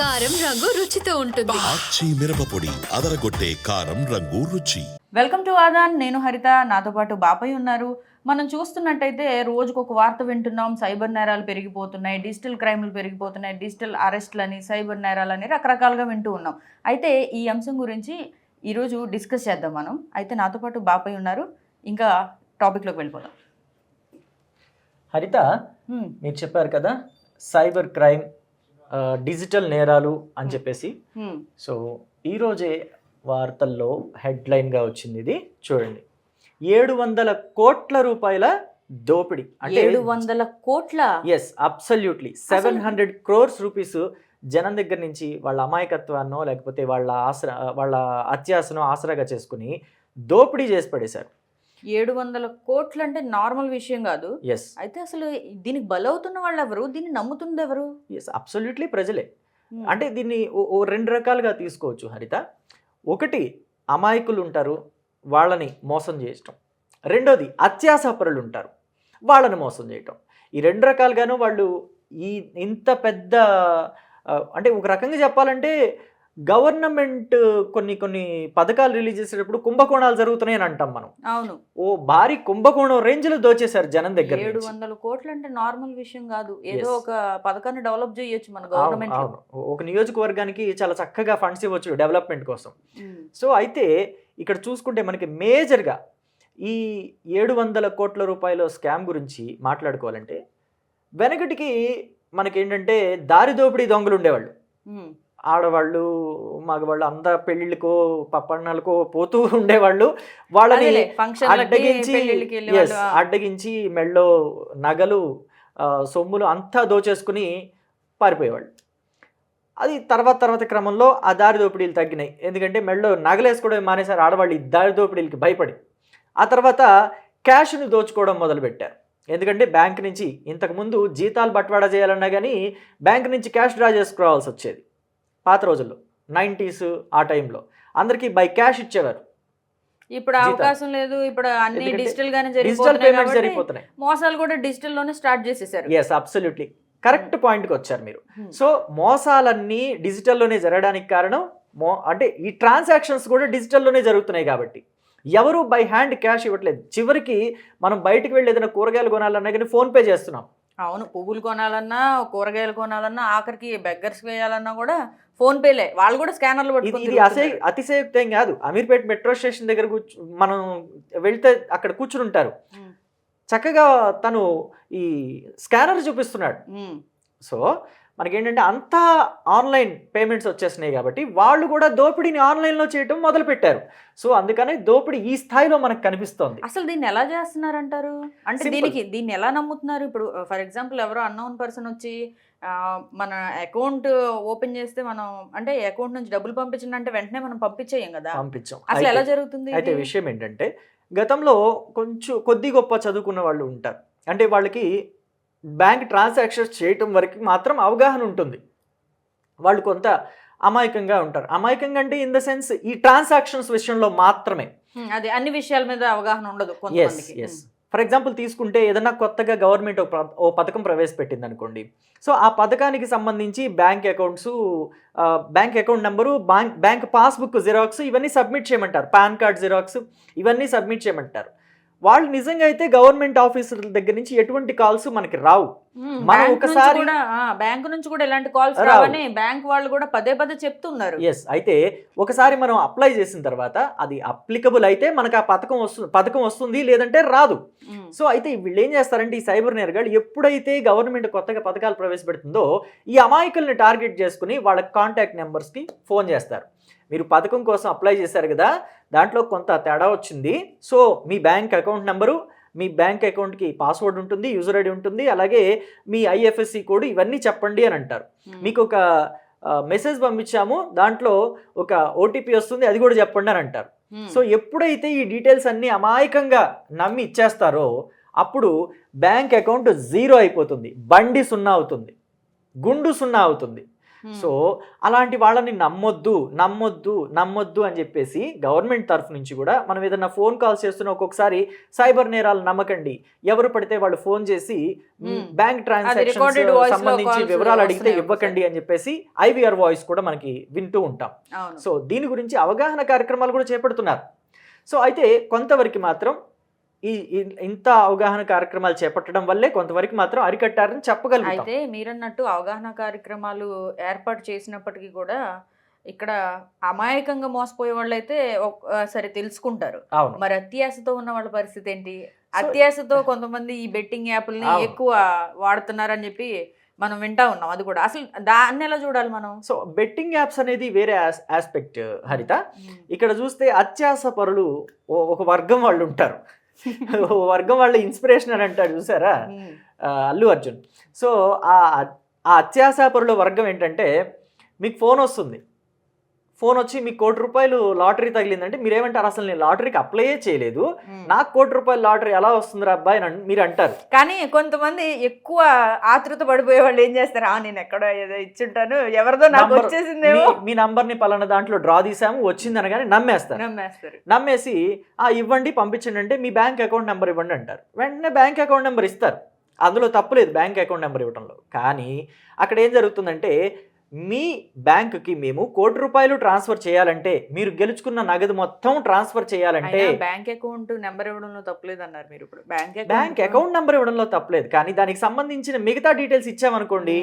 కారం రంగు రుచితో ఉంటుంది. ఆచి మిరపపొడి అదరగొట్టే కారం రంగు రుచి. వెల్కమ్ టు ఆదాన్ నేను హరిత నాతో పాటు బాపయ్య ఉన్నారు. మనం చూస్తున్నట్టయితే రోజుకు ఒక వార్త వింటున్నాం. సైబర్ నేరాలు పెరిగిపోతున్నాయి డిజిటల్ క్రైమ్లు పెరిగిపోతున్నాయి డిజిటల్ అరెస్ట్లని సైబర్ నేరాలని రకరకాలుగా వింటూ ఉన్నాం. అయితే ఈ అంశం గురించి ఈరోజు డిస్కస్ చేద్దాం మనం. అయితే నాతో పాటు బాపయ్య ఉన్నారు. ఇంకా టాపిక్లోకి వెళ్ళిపోదాం. హరిత మీరు చెప్పారు కదా సైబర్ క్రైమ్ డిజిటల్ నేరాలు అని చెప్పేసి. సో ఈరోజే వార్తల్లో హెడ్లైన్గా వచ్చింది ఇది. చూడండి. ఏడు వందల కోట్ల రూపాయల దోపిడీ. అంటే ఏడు వందల కోట్ల? Yes absolutely seven hundred crores rupees జనం దగ్గర నుంచి వాళ్ళ అమాయకత్వాన్నో లేకపోతే వాళ్ళ ఆసరా వాళ్ళ అత్యాసనో ఆసరాగా చేసుకుని దోపిడీ చేసి పడేశారు. ఏడు వందల కోట్లు అంటే నార్మల్ విషయం కాదు. ఎస్ అయితే అసలు దీనికి బలవుతున్న వాళ్ళు ఎవరు దీన్ని నమ్ముతుంది ఎవరు ఎస్ అబ్సల్యూట్లీ ప్రజలే. హ్మ్, అంటే దీన్ని ఓ- రెండు రకాలుగా తీసుకోవచ్చు హరిత. ఒకటి అమాయకులు ఉంటారు వాళ్ళని మోసం చేయటం. రెండోది అత్యాసపరులు ఉంటారు వాళ్ళని మోసం చేయటం. ఈ రెండు రకాలుగాను వాళ్ళు ఈ ఇంత పెద్ద అంటే ఒక రకంగా చెప్పాలంటే గవర్నమెంట్ కొన్ని కొన్ని పథకాలు రిలీజ్ చేసేటప్పుడు కుంభకోణాలు జరుగుతున్నాయని అంటాం మనం. అవును. ఓ భారీ కుంభకోణం రేంజ్లో దోచేశారు జనం దగ్గర ఏడు. వందల కోట్లు అంటే నార్మల్ విషయం కాదు. ఏదో. ఒక పథకాన్ని డెవలప్ చేయొచ్చు మన గవర్నమెంట్. ఒక నియోజకవర్గానికి చాలా చక్కగా ఫండ్స్ ఇవ్వచ్చు డెవలప్మెంట్ కోసం. సో అయితే ఇక్కడ చూసుకుంటే మనకి మేజర్గా ఈ ఏడు వందల కోట్ల రూపాయల స్కామ్ గురించి మాట్లాడుకోవాలంటే వెనకటికి మనకేంటంటే దారి దోపిడీ దొంగలు ఉండేవాళ్ళు. ఆడవాళ్ళు మగవాళ్ళు అందా పెళ్ళిళ్ళకో పప్పన్నాలకో పోతూ ఉండేవాళ్ళు. వాళ్ళని అడ్డగించి అడ్డగించి మెళ్ళో నగలు సొమ్ములు అంతా దోచేసుకుని పారిపోయేవాళ్ళు. అది తర్వాత తర్వాత క్రమంలో ఆ దారి దోపిడీలు తగ్గినాయి. ఎందుకంటే మెళ్ళో నగలేసుకోవడం మానేశారు ఆడవాళ్ళు ఈ దారి దోపిడీలకి భయపడి. ఆ తర్వాత క్యాష్ని దోచుకోవడం మొదలుపెట్టారు. ఎందుకంటే బ్యాంక్ నుంచి ఇంతకుముందు జీతాలు బట్వాడా చేయాలన్నా కానీ బ్యాంక్ నుంచి క్యాష్ డ్రా చేసుకురావాల్సి వచ్చేది. పాత రోజుల్లో నైంటీస్ ఆ టైంలో. అందరికీ బై క్యాష్ ఇచ్చేవారు. ఇప్పుడు. అవకాశం లేదు ఇప్పుడు అన్ని డిజిటల్ గానే డిజిటల్ పేమెంట్స్ జరిగిపోతున్నాయి. మోసాలు కూడా డిజిటల్లోనే స్టార్ట్ చేసేసారు. ఎస్ అబ్సల్యూట్లీ కరెక్ట్ పాయింట్కి వచ్చారు మీరు. Hmm. సో మోసాలన్నీ డిజిటల్లోనే జరగడానికి కారణం మో అంటే ఈ ట్రాన్సాక్షన్స్ కూడా డిజిటల్లోనే జరుగుతున్నాయి కాబట్టి. ఎవరు బై హ్యాండ్ క్యాష్ ఇవ్వట్లేదు. చివరికి మనం బయటికి వెళ్ళి ఏదైనా కూరగాయలు కొనాలన్నా కానీ ఫోన్పే చేస్తున్నాం. అవును పువ్వులు కొనాలన్నా కూరగాయలు కొనాలన్నా ఆఖరికి బెగ్గర్స్ వేయాలన్నా కూడా ఫోన్ పేలే వాళ్ళు కూడా స్కానర్లు ఇది అసే. అతిశయోక్తం కాదు అమీర్పేట మెట్రో స్టేషన్ దగ్గర కూర్చు మనం వెళ్తే అక్కడ కూర్చుని ఉంటారు. చక్కగా తను ఈ స్కానర్ చూపిస్తున్నాడు. సో మనకేంటంటే అంతా ఆన్లైన్ పేమెంట్స్ వచ్చేసినాయి కాబట్టి వాళ్ళు కూడా దోపిడీని ఆన్లైన్లో చేయటం మొదలుపెట్టారు. సో అందుకనే దోపిడీ ఈ స్థాయిలో మనకు కనిపిస్తోంది. అసలు దీన్ని ఎలా చేస్తున్నారు అంటారు అంటే. దీనికి దీన్ని ఎలా నమ్ముతున్నారు? ఇప్పుడు ఫర్ ఎగ్జాంపుల్ ఎవరో అన్నోన్ పర్సన్ వచ్చి ఆ, మన అకౌంట్ ఓపెన్ చేస్తే మనం అంటే అకౌంట్ నుంచి డబ్బులు పంపించండి వెంటనే మనం పంపించేయం కదా? పంపించాం. అసలు ఎలా జరుగుతుంది అయితే? విషయం ఏంటంటే గతంలో కొంచెం కొద్ది గొప్ప చదువుకున్న వాళ్ళు ఉంటారు. అంటే వాళ్ళకి బ్యాంక్ ట్రాన్సాక్షన్స్ చేయటం వరకు మాత్రం అవగాహన ఉంటుంది. వాళ్ళు కొంత అమాయకంగా ఉంటారు. అమాయకంగా అంటే ఇన్ ద సెన్స్ ఈ ట్రాన్సాక్షన్స్ విషయంలో మాత్రమే. అదే అన్ని విషయాల మీద అవగాహన ఉండదు ఎస్ ఎస్ ఫర్ ఎగ్జాంపుల్ తీసుకుంటే ఏదన్నా కొత్తగా గవర్నమెంట్ ఓ పథకం ప్రవేశపెట్టింది అనుకోండి సో ఆ పథకానికి సంబంధించి bank accounts bank account number bank bank passbook xerox ఇవన్నీ సబ్మిట్ చేయమంటారు. పాన్ కార్డ్ జిరాక్స్ ఇవన్నీ సబ్మిట్ చేయమంటారు. వాళ్ళు నిజంగా అయితే గవర్నమెంట్ ఆఫీసర్ల దగ్గర నుంచి ఎటువంటి కాల్స్ మనకి రావు. మనం ఒకసారి- బ్యాంక్ నుంచి కూడా ఇలాంటి కాల్స్ రావు. రావని బ్యాంక్ వాళ్ళు కూడా పదే పదే చెప్తున్నారు. ఎస్ అయితే ఒకసారి మనం అప్లై చేసిన తర్వాత అది అప్లికబుల్ అయితే మనకు ఆ పథకం వస్తుంది పథకం వస్తుంది లేదంటే రాదు. సో అయితే వీళ్ళు ఏం చేస్తారంటే ఈ సైబర్ నేరగాళ్ళు ఎప్పుడైతే గవర్నమెంట్ కొత్తగా పథకాలు ప్రవేశపెడుతుందో ఈ అమాయకుల్ని టార్గెట్ చేసుకుని వాళ్ళ కాంటాక్ట్ నెంబర్స్కి ఫోన్ చేస్తారు. మీరు పథకం కోసం అప్లై చేశారు కదా దాంట్లో కొంత తేడా వచ్చింది. సో మీ బ్యాంక్ అకౌంట్ నెంబరు మీ బ్యాంక్ అకౌంట్కి పాస్వర్డ్ ఉంటుంది యూజర్ ఐడి ఉంటుంది అలాగే మీ ఐఎఫ్ఎస్సి కోడ్ ఇవన్నీ చెప్పండి అని అంటారు. మీకు ఒక మెసేజ్ పంపించాము దాంట్లో ఒక ఓటీపీ వస్తుంది అది కూడా చెప్పండి అని అంటారు. సో ఎప్పుడైతే ఈ డీటెయిల్స్ అన్నీ అమాయకంగా నమ్మి ఇచ్చేస్తారో అప్పుడు బ్యాంక్ అకౌంట్ జీరో అయిపోతుంది బండి సున్నా అవుతుంది గుండు సున్నా అవుతుంది సో అలాంటి వాళ్ళని నమ్మొద్దు నమ్మొద్దు నమ్మొద్దు అని చెప్పేసి గవర్నమెంట్ తరఫు నుంచి కూడా మనం ఏదైనా ఫోన్ కాల్స్ చేస్తున్న ఒక్కొక్కసారి సైబర్ నేరాలు నమ్మకండి. ఎవరు పడితే వాళ్ళు ఫోన్ చేసి Hmm. బ్యాంక్లో సంబంధించి వివరాలు అడిగితే ఇవ్వకండి అని చెప్పేసి ఐవీఆర్ వాయిస్ కూడా మనకి వింటూ ఉంటాం. సో దీని గురించి అవగాహన కార్యక్రమాలు కూడా చేపడుతున్నారు. సో అయితే కొంతవరకు మాత్రం ఈ ఇంత అవగాహన కార్యక్రమాలు చేపట్టడం వల్లే కొంతవరకు మాత్రం అరికట్టారని చెప్పగలుగుతాం. అయితే మీరన్నట్టు అవగాహన కార్యక్రమాలు ఏర్పాటు చేసినప్పటికీ కూడా ఇక్కడ అమాయకంగా మోసపోయే వాళ్ళు అయితే సరే తెలుసుకుంటారు. అవును. మరి అత్యాశతో ఉన్న వాళ్ళ పరిస్థితి ఏంటి? అత్యాశతో కొంతమంది ఈ బెట్టింగ్ యాప్లని. ఎక్కువ వాడుతున్నారని చెప్పి మనం వింటా ఉన్నాం. అది కూడా అసలు దాన్ని ఎలా చూడాలి మనం? సో బెట్టింగ్ యాప్స్ అనేది వేరే ఆస్పెక్ట్ హరిత. ఇక్కడ చూస్తే అత్యాస పరులు ఒక వర్గం వాళ్ళు ఉంటారు వర్గం వాళ్ళ ఇన్స్పిరేషన్ అని అంటాడు చూసారా? అల్లు అర్జున్. సో ఆ ఆ అత్యాశాపరుల వర్గం ఏంటంటే మీకు ఫోన్ వస్తుంది. ఫోన్ వచ్చి మీకు కోటి రూపాయలు లాటరీ తగిలిందంటే మీరేమంటారు? అసలు నేను లాటరీకి అప్లైయే చేయలేదు. నాకు కోటి రూపాయల లాటరీ ఎలా వస్తుందిరా అబ్బాయి అని మీరు అంటారు కానీ కొంతమంది ఎక్కువ ఆతృత పడిపోయే వాళ్ళు ఏం చేస్తారు? నేను ఎక్కడో ఏదో ఇచ్చుంటాను. ఎవరిదో నాకు నంబర్- వచ్చేసిందేమో. మీ- మీ నంబర్ని పలానా దాంట్లో డ్రా తీసాము వచ్చింది అనగానే నమ్మేస్తారు. నమ్మేస్తారు. నమ్మేసి ఆ ఇవ్వండి పంపించండి అంటే మీ బ్యాంక్ అకౌంట్ నెంబర్ ఇవ్వండి అంటారు. వెంటనే బ్యాంక్ అకౌంట్ నెంబర్ ఇస్తారు. అందులో తప్పులేదు బ్యాంక్ అకౌంట్ నెంబర్ ఇవ్వడంలో కానీ అక్కడ ఏం జరుగుతుందంటే మీ బ్యాంకుకి మేము కోటి రూపాయలు ట్రాన్స్ఫర్ చేయాలంటే మీరు గెలుచుకున్న నగదు మొత్తం ట్రాన్స్ఫర్ చేయాలంటే బ్యాంక్ అకౌంట్ నెంబర్ ఇవ్వడంలో తప్పలేదు అన్నారు మీరు ఇప్పుడు. బ్యాంక్ బ్యాంక్ అకౌంట్ నెంబర్ ఇవ్వడంలో తప్పలేదు. కానీ దానికి సంబంధించిన మిగతా డీటెయిల్స్ ఇచ్చామనుకోండి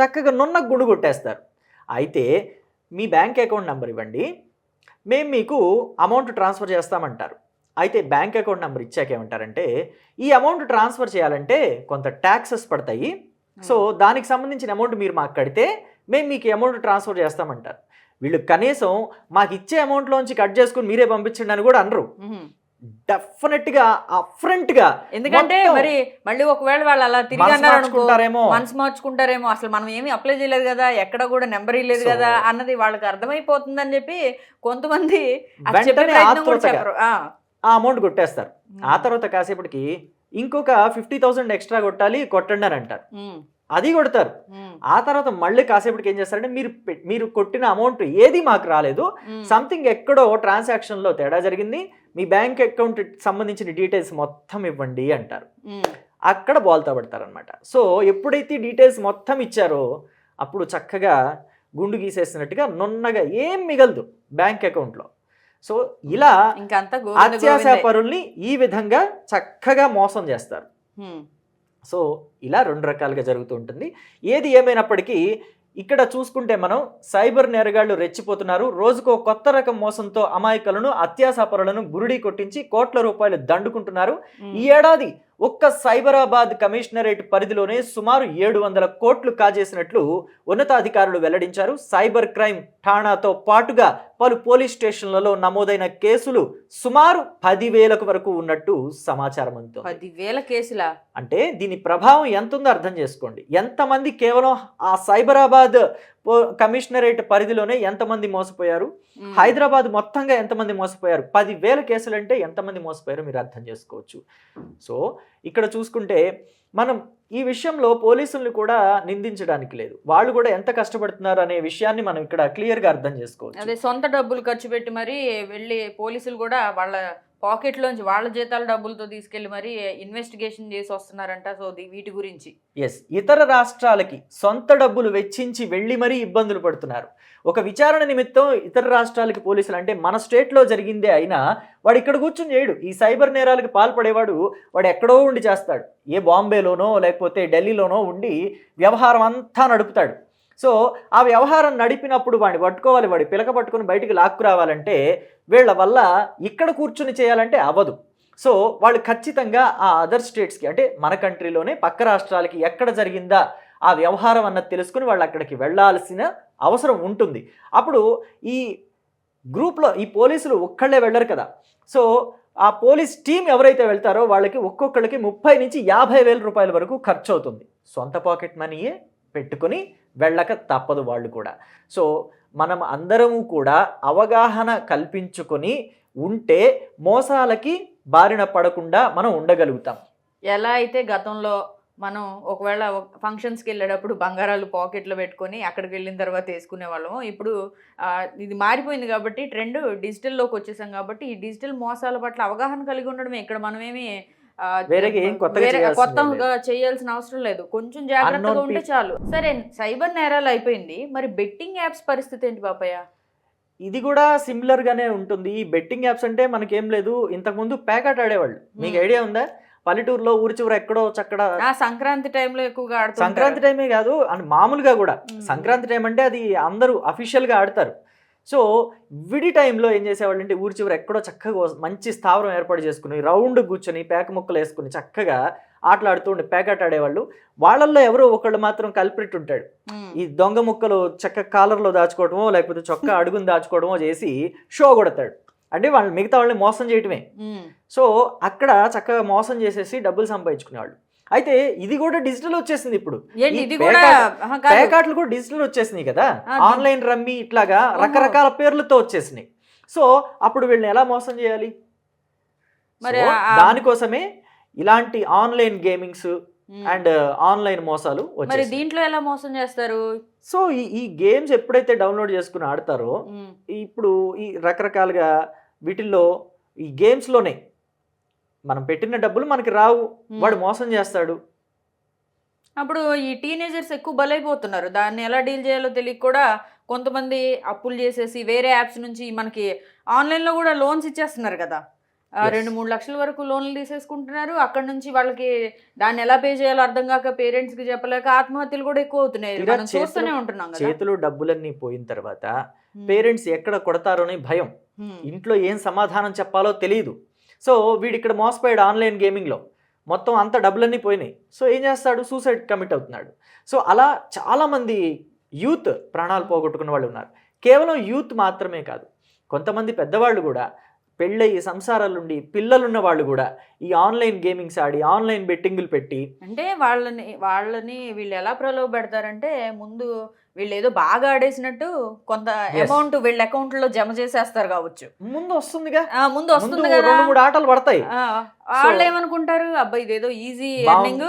చక్కగా నున్న గుండు కొట్టేస్తారు. అయితే మీ బ్యాంక్ అకౌంట్ నెంబర్ ఇవ్వండి మేము మీకు అమౌంట్ ట్రాన్స్ఫర్ చేస్తామంటారు. అయితే బ్యాంక్ అకౌంట్ నెంబర్ ఇచ్చాక ఏమంటారంటే ఈ అమౌంట్ ట్రాన్స్ఫర్ చేయాలంటే కొంత ట్యాక్సెస్ పడతాయి. సో దానికి సంబంధించిన అమౌంట్ మీరు మాకు కడితే మేము మీకు అమౌంట్ ట్రాన్స్ఫర్ చేస్తామంటారు. వీళ్ళు కనీసం మాకు ఇచ్చే అమౌంట్లోంచి కట్ చేసుకుని మీరే పంపించండి అని కూడా అనరు. డెఫినెట్గా అఫ్రంట్గా ఎందుకంటే మొత్తం మరి మళ్ళీ ఒకవేళ వాళ్ళు అలా తిరిగి మనసు అన్నారు అనుకో మార్చుకుంటారేమో. మనసు మార్చుకుంటారేమో అసలు మనం ఏమి అప్లై చేయలేదు కదా ఎక్కడ కూడా నెంబర్ ఇవ్వలేదు కదా అన్నది వాళ్ళకి చెప్పి కొంతమంది అది చెప్పే చెప్పరు. ఆ. అమౌంట్ కొట్టేస్తారు. ఆ తర్వాత కాసేపటికి ఇంకొక ఫిఫ్టీ థౌసండ్ ఎక్స్ట్రా కొట్టాలి కొట్టండి అని అంటారు. అది కొడతారు. ఆ తర్వాత మళ్ళీ కాసేపటికి ఏం చేస్తారంటే మీరు మీరు కొట్టిన అమౌంట్ ఏది మాకు రాలేదు. సంథింగ్ ఎక్కడో transaction లో తేడా జరిగింది. మీ బ్యాంక్ అకౌంట్ సంబంధించిన డీటెయిల్స్ మొత్తం ఇవ్వండి అంటారు. అక్కడ బోల్తా పడతారనమాట సో ఎప్పుడైతే డీటెయిల్స్ మొత్తం ఇచ్చారో అప్పుడు చక్కగా గుండు గీసేసినట్టుగా నున్నగా ఏం మిగలదు బ్యాంక్ అకౌంట్లో. సో ఇలా అత్యాశ. పరుల్ని ఈ విధంగా చక్కగా మోసం చేస్తారు. సో ఇలా రెండు రకాలుగా జరుగుతూ ఉంటుంది. ఏది ఏమైనప్పటికీ ఇక్కడ చూసుకుంటే మనం సైబర్ నేరగాళ్ళు రెచ్చిపోతున్నారు. రోజుకో కొత్త రకం మోసంతో అమాయకులను అత్యాశాపరులను బురుడి కొట్టించి కోట్ల రూపాయలు దండుకుంటున్నారు. ఈ ఏడాది ఒక్క సైబరాబాద్ కమిషనరేట్ పరిధిలోనే సుమారు ఏడు వందల కోట్లు కాజేసినట్లు ఉన్నతాధికారులు వెల్లడించారు. సైబర్ క్రైమ్ ఠాణాతో పాటుగా పలు పోలీస్ స్టేషన్లలో నమోదైన కేసులు సుమారు పదివేలకు వరకు ఉన్నట్టు సమాచారం అందుతోంది. పదివేల కేసులా? అంటే దీని ప్రభావం ఎంత ఉందో అర్థం చేసుకోండి. ఎంతమంది కేవలం ఆ సైబరాబాద్ కమిషనరేట్ పరిధిలోనే ఎంతమంది మోసపోయారు. హైదరాబాద్ మొత్తంగా ఎంతమంది మోసపోయారు? పదివేల కేసులు అంటే ఎంతమంది మోసపోయారో మీరు అర్థం చేసుకోవచ్చు. సో ఇక్కడ చూసుకుంటే మనం ఈ విషయంలో పోలీసుల్ని కూడా నిందించడానికి లేదు. వాళ్ళు కూడా ఎంత కష్టపడుతున్నారు అనే విషయాన్ని మనం ఇక్కడ క్లియర్గా అర్థం చేసుకోవచ్చు. అదే సొంత డబ్బులు ఖర్చు పెట్టి మరి వెళ్ళి పోలీసులు కూడా వాళ్ళ పాకెట్లోంచి వాళ్ళ జీతాల డబ్బులతో తీసుకెళ్ళి మరి ఇన్వెస్టిగేషన్ చేసి వస్తున్నారంట సో వీటి గురించి. ఎస్ ఇతర రాష్ట్రాలకి సొంత డబ్బులు వెచ్చించి వెళ్ళి మరీ ఇబ్బందులు పడుతున్నారు. ఒక విచారణ నిమిత్తం ఇతర రాష్ట్రాలకి పోలీసులు అంటే మన స్టేట్లో జరిగిందే అయినా వాడు ఇక్కడ కూర్చుని చేయడు. ఈ సైబర్ నేరాలకు పాల్పడేవాడు వాడు ఎక్కడో ఉండి చేస్తాడు. ఏ బాంబేలోనో లేకపోతే ఢిల్లీలోనో ఉండి వ్యవహారం అంతా నడుపుతాడు. సో ఆ వ్యవహారం నడిపినప్పుడు వాడిని పట్టుకోవాలి వాడి పిలక పట్టుకొని బయటికి లాక్కు రావాలంటే వీళ్ళ వల్ల ఇక్కడ కూర్చుని చేయాలంటే అవ్వదు. సో వాళ్ళు ఖచ్చితంగా ఆ అదర్ స్టేట్స్కి అంటే మన కంట్రీలోనే పక్క రాష్ట్రాలకి ఎక్కడ జరిగిందా ఆ వ్యవహారం అన్నది తెలుసుకుని వాళ్ళు అక్కడికి వెళ్ళాల్సిన అవసరం ఉంటుంది. అప్పుడు ఈ గ్రూప్లో ఈ పోలీసులు ఒక్కళ్ళే వెళ్ళరు కదా. సో ఆ పోలీస్ టీం ఎవరైతే వెళ్తారో వాళ్ళకి ఒక్కొక్కళ్ళకి ముప్పై నుంచి యాభై వేల రూపాయల వరకు ఖర్చు అవుతుంది సొంత పాకెట్ మనీయే పెట్టుకొని వెళ్ళక తప్పదు వాళ్ళు కూడా. సో మనం అందరము కూడా అవగాహన కల్పించుకొని ఉంటే మోసాలకి బారిన పడకుండా మనం ఉండగలుగుతాం. ఎలా అయితే గతంలో మనం ఒకవేళ ఫంక్షన్స్కి వెళ్ళేటప్పుడు బంగారాలు పాకెట్లో పెట్టుకొని అక్కడికి వెళ్ళిన తర్వాత వేసుకునే వాళ్ళము. ఇప్పుడు ఇది మారిపోయింది కాబట్టి ట్రెండ్ డిజిటల్లోకి వచ్చేసాం కాబట్టి ఈ డిజిటల్ మోసాల పట్ల అవగాహన కలిగి ఉండడమే. ఇక్కడ మనమేమి కొత్తగా చేయాల్సిన అవసరం లేదు. కొంచెం జాగ్రత్తగా ఉంటే చాలు. సరే సైబర్ నేరాలు అయిపోయింది. మరి బెట్టింగ్ యాప్స్ పరిస్థితి ఏంటి బాపయ్య? ఇది కూడా సిమిలర్ గానే ఉంటుంది. ఈ బెట్టింగ్ యాప్స్ అంటే మనకేం లేదు. ఇంతకుముందు ప్యాకెట్ ఆడేవాళ్ళు. మీకు. ఐడియా ఉందా? పల్లెటూరులో ఊరి చివర ఎక్కడో చక్కడ సంక్రాంతి టైంలో ఎక్కువగా ఆడుతుంటారు. సంక్రాంతి టైమే కాదు అండ్ మామూలుగా కూడా. సంక్రాంతి టైం అంటే అది అందరూ అఫీషియల్గా ఆడతారు. సో విడి టైంలో ఏం చేసేవాళ్ళు అంటే ఊరి చివర ఎక్కడో చక్కగా మంచి స్థావరం ఏర్పాటు చేసుకుని రౌండ్ కూర్చొని పేక ముక్కలు వేసుకుని చక్కగా ఆటలాడుతూ ఉండే పేకాట ఆడేవాళ్ళు. వాళ్ళల్లో ఎవరో ఒకళ్ళు మాత్రం కల్ప్రిట్ ఉంటాడు. ఈ దొంగ ముక్కలు చక్క కాలర్లో దాచుకోవడమో లేకపోతే చొక్క అడుగుని దాచుకోవడమో చేసి షో కొడతాడు. అంటే వాళ్ళు మిగతా వాళ్ళని మోసం చేయటమే. సో అక్కడ చక్కగా మోసం చేసేసి డబ్బులు సంపాదించుకునేవాళ్ళు అయితే ఇది కూడా డిజిటల్ వచ్చేసింది ఇప్పుడు. పేకాట్లు కూడా డిజిటల్ వచ్చేసినాయి కదా ఆన్లైన్ రమ్మి ఇట్లాగా. రకరకాల పేర్లతో వచ్చేసినాయి సో అప్పుడు వీళ్ళని ఎలా మోసం చేయాలి మరి దానికోసమే ఇలాంటి ఆన్లైన్ గేమింగ్స్. అండ్ ఆన్లైన్ మోసాలు మరి వచ్చాయి దీంట్లో ఎలా మోసం చేస్తారు సో ఈ ఈ గేమ్స్ ఎప్పుడైతే డౌన్లోడ్ చేసుకుని ఆడతారో ఉమ్. ఇప్పుడు ఈ రకరకాలుగా వీటిల్లో ఈ గేమ్స్లోనే మనం పెట్టిన డబ్బులు మనకి రావు ఉమ్. వాడు మోసం చేస్తాడు అప్పుడు ఈ టీనేజర్స్ ఎక్కువ బలైపోతున్నారు దాన్ని ఎలా డీల్ చేయాలో తెలియక కూడా కొంతమంది అప్పులు చేసేసి వేరే యాప్స్ నుంచి మనకి ఆన్లైన్లో కూడా లోన్స్ ఇచ్చేస్తున్నారు కదా. రెండు మూడు లక్షల వరకు లోన్లు తీసేసుకుంటున్నారు. అక్కడ నుంచి వాళ్ళకి దాన్ని ఎలా పే చేయాలో అర్థం కాక పేరెంట్స్కి చెప్పలేక ఆత్మహత్యలు కూడా ఎక్కువ అవుతున్నాయి. మనం చూస్తూనే ఉంటున్నాం చేతులు డబ్బులన్నీ పోయిన తర్వాత. పేరెంట్స్ ఎక్కడ కొడతారో అని భయం. ఉమ్. ఇంట్లో ఏం సమాధానం చెప్పాలో తెలియదు. సో వీడు ఇక్కడ మోసపోయాడు ఆన్లైన్ గేమింగ్లో మొత్తం అంత డబ్బులన్నీ పోయినాయి. సో ఏం చేస్తాడు? సూసైడ్ కమిట్ అవుతున్నాడు. సో అలా చాలామంది యూత్ ప్రాణాలు పోగొట్టుకున్న వాళ్ళు ఉన్నారు. కేవలం యూత్ మాత్రమే కాదు. కొంతమంది పెద్దవాళ్ళు కూడా పెళ్ళయి సంసారాలుండి పిల్లలున్న వాళ్ళు కూడా ఈ ఆన్లైన్ గేమింగ్స్ ఆడి ఆన్లైన్ బెట్టింగులు పెట్టి అంటే వాళ్ళని వాళ్ళని వీళ్ళు ఎలా ప్రలోభ పెడతారంటే ముందు వీళ్ళు ఏదో బాగా ఆడేసినట్టు కొంత. అమౌంట్ వీళ్ళ అకౌంట్లో జమ చేసేస్తారు కావచ్చు ముందు వస్తుందిగా ముందు వస్తుంది కదా మూడు ఆటలు పడతాయి వాళ్ళు ఏమనుకుంటారు అబ్బాయి ఇదేదో ఈజీ. ఎర్నింగ్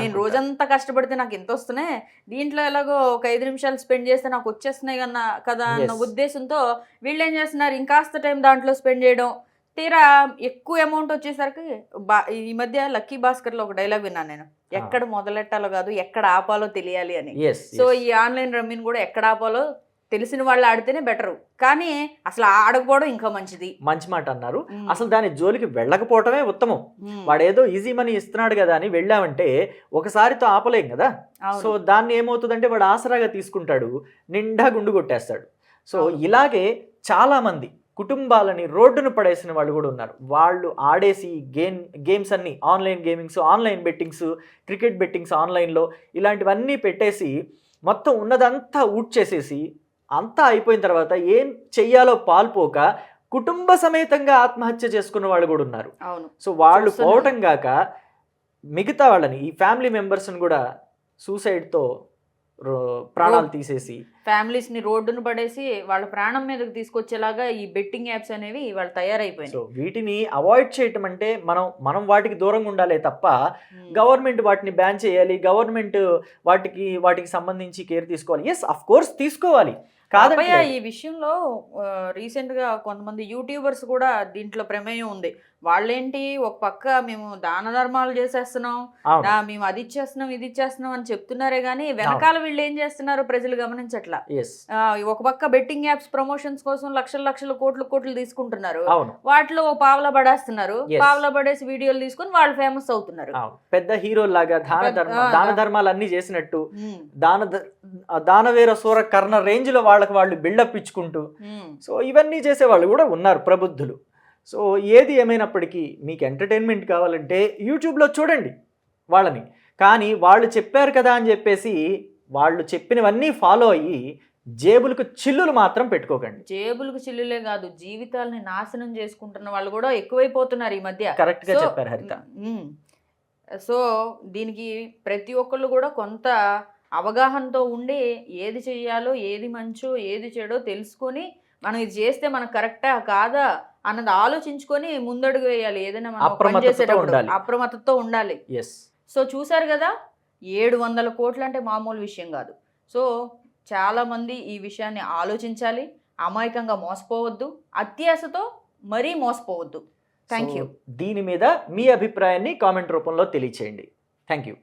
నేను. రోజంతా కష్టపడితే నాకు ఎంత వస్తున్నాయి దీంట్లో ఎలాగో ఒక ఐదు నిమిషాలు స్పెండ్ చేస్తే నాకు వచ్చేస్తున్నాయి కన్నా కదా అన్న. ఉద్దేశంతో వీళ్ళు ఏం చేస్తున్నారు ఇంకాస్త టైం దాంట్లో స్పెండ్ చేయడం తీరా ఎక్కువ అమౌంట్ వచ్చేసరికి బా ఈ మధ్య లక్కీ భాస్కర్లో ఒక డైలాగ్ విన్నాను నేను. ఎక్కడ మొదలెట్టాలో కాదు ఎక్కడ ఆపాలో తెలియాలి అని. ఎస్ సో ఈ ఆన్లైన్ రమ్మిని కూడా ఎక్కడ ఆపాలో తెలిసిన వాళ్ళు ఆడితేనే బెటర్. కానీ అసలు ఆడకపోవడం ఇంకా మంచిది. మంచి మాట అన్నారు. అసలు దాని జోలికి వెళ్ళకపోవటమే ఉత్తమం. ఉమ్. వాడేదో ఈజీ మనీ ఇస్తున్నాడు కదా అని వెళ్ళామంటే ఒకసారితో ఆపలేం కదా. సో దాన్ని ఏమవుతుందంటే వాడు ఆసరాగా తీసుకుంటాడు నిండా గుండు కొట్టేస్తాడు. సో. ఇలాగే చాలా మంది కుటుంబాలని రోడ్డును పడేసిన వాళ్ళు కూడా ఉన్నారు. వాళ్ళు ఆడేసి గేమ్ గేమ్స్ అన్ని online gamings online bettings cricket bettings ఆన్లైన్లో ఇలాంటివన్నీ పెట్టేసి మొత్తం ఉన్నదంతా ఊట్ చేసేసి అంతా అయిపోయిన తర్వాత ఏం చెయ్యాలో పాల్పోక కుటుంబ సమేతంగా ఆత్మహత్య చేసుకున్న వాళ్ళు కూడా ఉన్నారు. సో వాళ్ళు. పోవటం గాక మిగతా వాళ్ళని ఈ ఫ్యామిలీ మెంబర్స్ని కూడా సూసైడ్తో ప్రాణాలు తీసేసి ఫ్యామిలీస్ని రోడ్డును పడేసి వాళ్ళ ప్రాణం మీదకి తీసుకొచ్చేలాగా ఈ బెట్టింగ్ యాప్స్ అనేవి వాళ్ళు తయారైపోయినాయి. సో వీటిని అవాయిడ్ చేయటం అంటే మనం మనం వాటికి దూరంగా ఉండాలి తప్ప. గవర్నమెంట్ వాటిని బ్యాన్ చేయాలి గవర్నమెంట్ వాటికి వాటికి సంబంధించి కేర్ తీసుకోవాలి. ఎస్ అఫ్ కోర్స్ తీసుకోవాలి. కాదంటే అబ్బయ్య, ఈ విషయంలో రీసెంట్గా కొంతమంది యూట్యూబర్స్ కూడా దీంట్లో ప్రమేయం ఉంది. వాళ్ళేంటి ఒక పక్క మేము దాన ధర్మాలు చేసేస్తున్నాం మేము అది ఇచ్చేస్తున్నాం ఇది ఇచ్చేస్తున్నాం అని చెప్తున్నారే గానీ వెనకాల వీళ్ళు ఏం చేస్తున్నారో ప్రజలు గమనించట్లా? ఒక పక్క బెట్టింగ్ యాప్స్ ప్రమోషన్స్ కోసం లక్షల లక్షల కోట్లు కోట్లు తీసుకుంటున్నారు. వాటిలో పావలా పడేస్తున్నారు. పావలా పడేసి వీడియోలు తీసుకొని వాళ్ళు ఫేమస్ అవుతున్నారు. పెద్ద దాన ధర్మ ఆ, దాన దా- ధర్మాలు అన్ని చేసినట్టు దాన దానవీర సూర కర్ణ రేంజ్లో వాళ్ళకి వాళ్ళు బిల్డప్ ఇచ్చుకుంటూ. సో ఇవన్నీ చేసేవాళ్ళు కూడా ఉన్నారు ప్రబుద్ధులు. సో ఏది ఏమైనప్పటికీ మీకు ఎంటర్టైన్మెంట్ కావాలంటే యూట్యూబ్లో చూడండి వాళ్ళని. కానీ వాళ్ళు చెప్పారు కదా అని చెప్పేసి వాళ్ళు చెప్పినవన్నీ ఫాలో అయ్యి జేబులకు చిల్లులు మాత్రం పెట్టుకోకండి. జేబులకు చిల్లులే కాదు జీవితాలని నాశనం చేసుకుంటున్న వాళ్ళు కూడా ఎక్కువైపోతున్నారు ఈ మధ్య. కరెక్ట్గా సో- చెప్పారు హరిత. సో దీనికి ప్రతి ఒక్కళ్ళు కూడా కొంత అవగాహనతో ఉండి ఏది చెయ్యాలో ఏది మంచో ఏది చెడో తెలుసుకొని మనం ఇది చేస్తే మనకు కరెక్టా కాదా అన్నది ఆలోచించుకొని ముందడుగు వేయాలి. ఏదైనా మనం చేసేటప్పుడు. అప్రమత్తతో ఉండాలి. సో చూశారు కదా ఏడు వందల కోట్లు అంటే మామూలు విషయం కాదు. సో చాలామంది ఈ విషయాన్ని ఆలోచించాలి అమాయకంగా మోసపోవద్దు అత్యాశతో మరీ మోసపోవద్దు. థ్యాంక్ యూ దీని మీద మీ అభిప్రాయాన్ని కామెంట్ రూపంలో తెలియచేయండి. Thank you